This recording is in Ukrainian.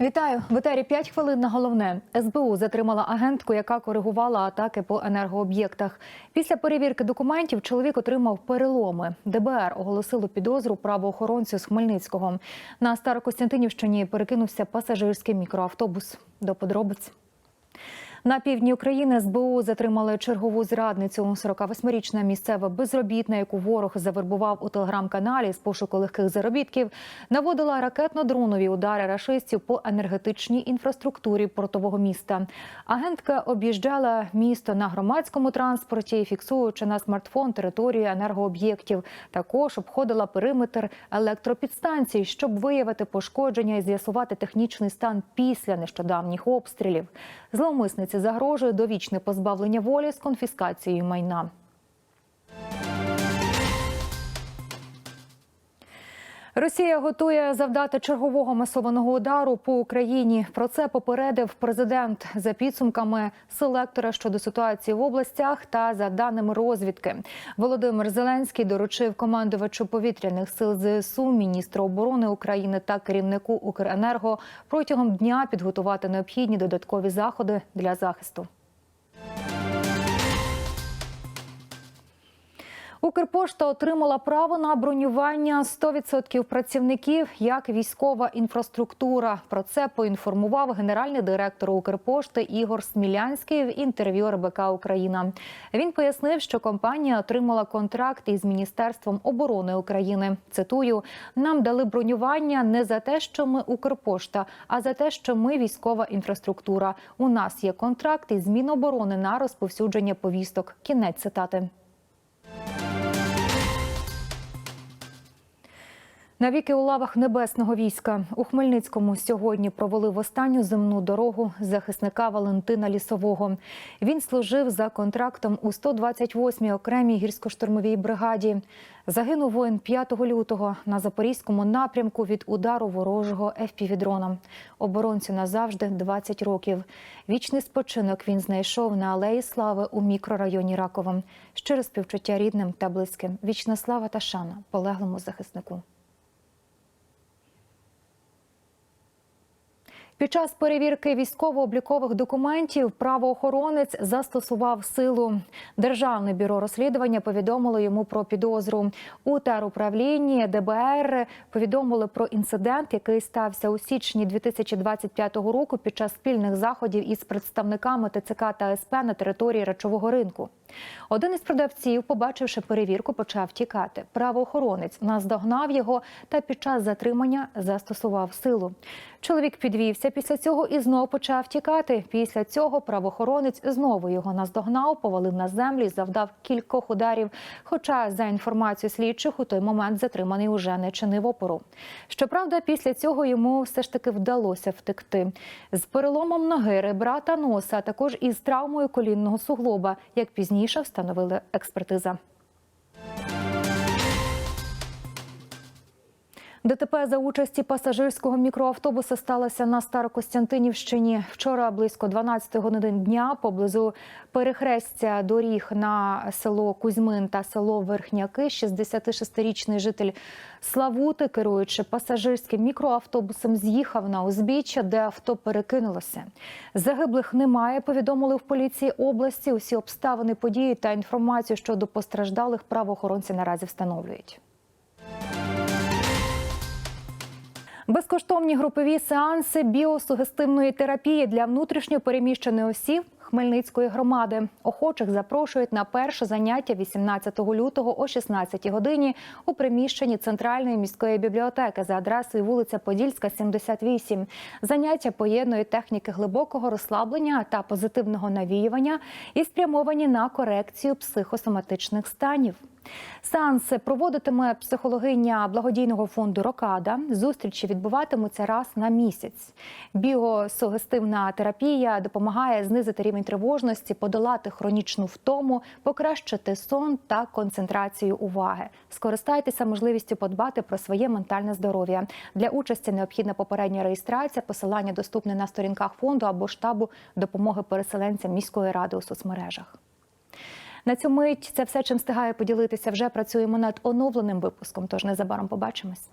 Вітаю в етері 5 хвилин на головне. СБУ затримала агентку, яка коригувала атаки по енергооб'єктах. Після перевірки документів чоловік отримав переломи. ДБР оголосило підозру правоохоронцю з Хмельницького. На Старокостянтинівщині перекинувся пасажирський мікроавтобус. До подробиць. На півдні України СБУ затримали чергову зрадницю. 48-річна місцева безробітна, яку ворог завербував у телеграм-каналі з пошуку легких заробітків, наводила ракетно-дронові удари рашистів по енергетичній інфраструктурі портового міста. Агентка об'їжджала місто на громадському транспорті, фіксуючи на смартфон територію енергооб'єктів. Також обходила периметр електропідстанцій, щоб виявити пошкодження і з'ясувати технічний стан після нещодавніх обстрілів. Зловмисниці загрожує довічне позбавлення волі з конфіскацією майна. Росія готує завдати чергового масованого удару по Україні. Про це попередив президент за підсумками селектора щодо ситуації в областях та за даними розвідки. Володимир Зеленський доручив командувачу повітряних сил ЗСУ, міністру оборони України та керівнику Укренерго протягом дня підготувати необхідні додаткові заходи для захисту. Укрпошта отримала право на бронювання 100% працівників як військова інфраструктура. Про це поінформував генеральний директор Укрпошти Ігор Смілянський в інтерв'ю РБК Україна. Він пояснив, що компанія отримала контракт із міністерством оборони України. Цитую: нам дали бронювання не за те, що ми Укрпошта, а за те, що ми військова інфраструктура. У нас є контракт із Міноборони на розповсюдження повісток. Кінець цитати. Навіки у лавах небесного війська у Хмельницькому сьогодні провели в останню земну дорогу захисника Валентина Лісового. Він служив за контрактом у 128-й окремій гірсько-штурмовій бригаді. Загинув воїн 5 лютого на запорізькому напрямку від удару ворожого ФПВ-дрона. Оборонцю назавжди 20 років. Вічний спочинок він знайшов на алеї слави у мікрорайоні Раково. Щире співчуття рідним та близьким. Вічна слава та шана полеглому захиснику. Під час перевірки військово-облікових документів правоохоронець застосував силу. Державне бюро розслідування повідомило йому про підозру. У теруправлінні ДБР повідомили про інцидент, який стався у січні 2025 року під час спільних заходів із представниками ТЦК та СП на території речового ринку. Один із продавців, побачивши перевірку, почав тікати. Правоохоронець наздогнав його та під час затримання застосував силу. Чоловік підвівся після цього і знову почав тікати. Після цього правоохоронець знову його наздогнав, повалив на землю і завдав кількох ударів. Хоча, за інформацією слідчих, у той момент затриманий уже не чинив опору. Щоправда, після цього йому все ж таки вдалося втекти з переломом ноги, ребра та носа, а також із травмою колінного суглоба, як пізніше встановили експертиза. ДТП за участі пасажирського мікроавтобуса сталося на Старокостянтинівщині. Вчора близько 12 годин дня поблизу перехрестя доріг на село Кузьмин та село Верхняки. 66-річний житель Славути, керуючи пасажирським мікроавтобусом, з'їхав на узбіччя, де авто перекинулося. Загиблих немає. Повідомили в поліції області. Усі обставини події та інформацію щодо постраждалих правоохоронці наразі встановлюють. Безкоштовні групові сеанси біосугестивної терапії для внутрішньо переміщених осіб Хмельницької громади. Охочих запрошують на перше заняття 18 лютого о 16 годині у приміщенні центральної міської бібліотеки за адресою вулиця Подільська, 78. Заняття поєднують техніки глибокого розслаблення та позитивного навіювання і спрямовані на корекцію психосоматичних станів. Сеанси проводитиме психологиня благодійного фонду Рокада. Зустрічі відбуватимуться раз на місяць. Біосугестивна терапія допомагає знизити рівень тривожності, подолати хронічну втому, покращити сон та концентрацію уваги. Скористайтеся можливістю подбати про своє ментальне здоров'я. Для участі необхідна попередня реєстрація. Посилання доступне на сторінках фонду або штабу допомоги переселенцям міської ради у соцмережах. На цю мить це все, чим встигає поділитися. Вже працюємо над оновленим випуском. Тож незабаром побачимось.